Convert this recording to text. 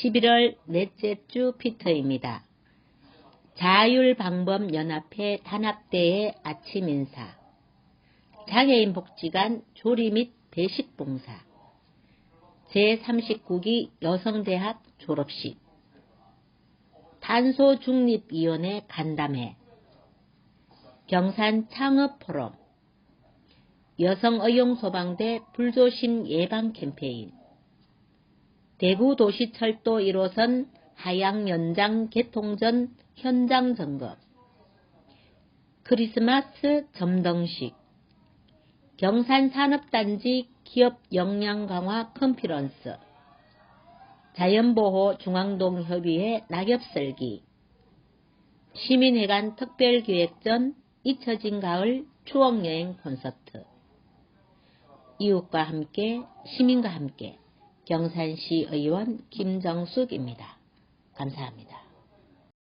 11월 넷째 주 피터입니다. 자율방법연합회 단합대의 아침 인사. 장애인 복지관 조리 및 배식 봉사. 제39기 여성대학 졸업식. 탄소중립위원회 간담회. 경산 창업 포럼. 여성의용소방대 불조심 예방 캠페인 대구도시철도 1호선 하양연장 개통 전 현장 점검 크리스마스 점등식. 경산산업단지 기업 역량 강화 컨ference 자연보호 중앙동협의회 낙엽설기. 시민회관 특별기획전 잊혀진 가을 추억여행 콘서트. 이웃과 함께 시민과 함께 경산시 의원 김정숙입니다. 감사합니다.